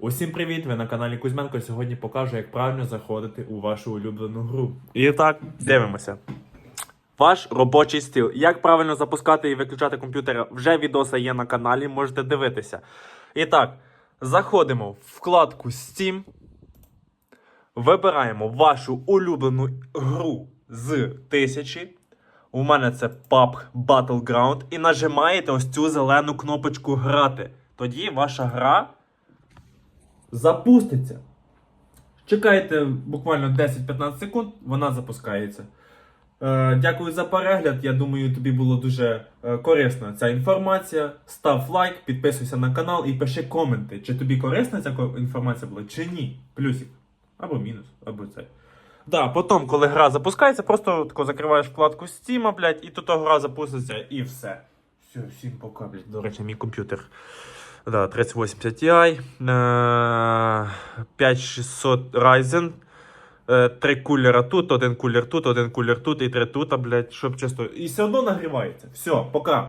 Усім привіт! Ви на каналі Кузьменко. Сьогодні покажу, як правильно заходити у вашу улюблену гру. І так, дивимося. Ваш робочий стіл. Як правильно запускати і виключати комп'ютер, вже відоси є на каналі, можете дивитися. І так, заходимо в вкладку Steam. Вибираємо вашу улюблену гру з тисячі. У мене це PUBG Battleground. І нажимаєте ось цю зелену кнопочку Грати. Тоді ваша гра запуститься. Чекайте буквально 10-15 секунд, вона запускається. Е, дякую за перегляд. Я думаю, тобі було дуже е, корисна ця інформація. Став лайк, підписуйся на канал і пиши коменти, чи тобі корисна ця інформація була, чи ні. Плюсик. Або мінус, або це. Да, потім, коли гра запускається, просто тако закриваєш вкладку Steam, блядь, і тут гра запуститься, і все. Все, всім пока, блядь. До речі, мій комп'ютер. Да, 3080 Ti, е, 5600 Ryzen, е, три кулера тут, один кулер тут, один кулер тут і три тут, а, блядь, щоб чисто. І все одно нагрівається. Все, пока.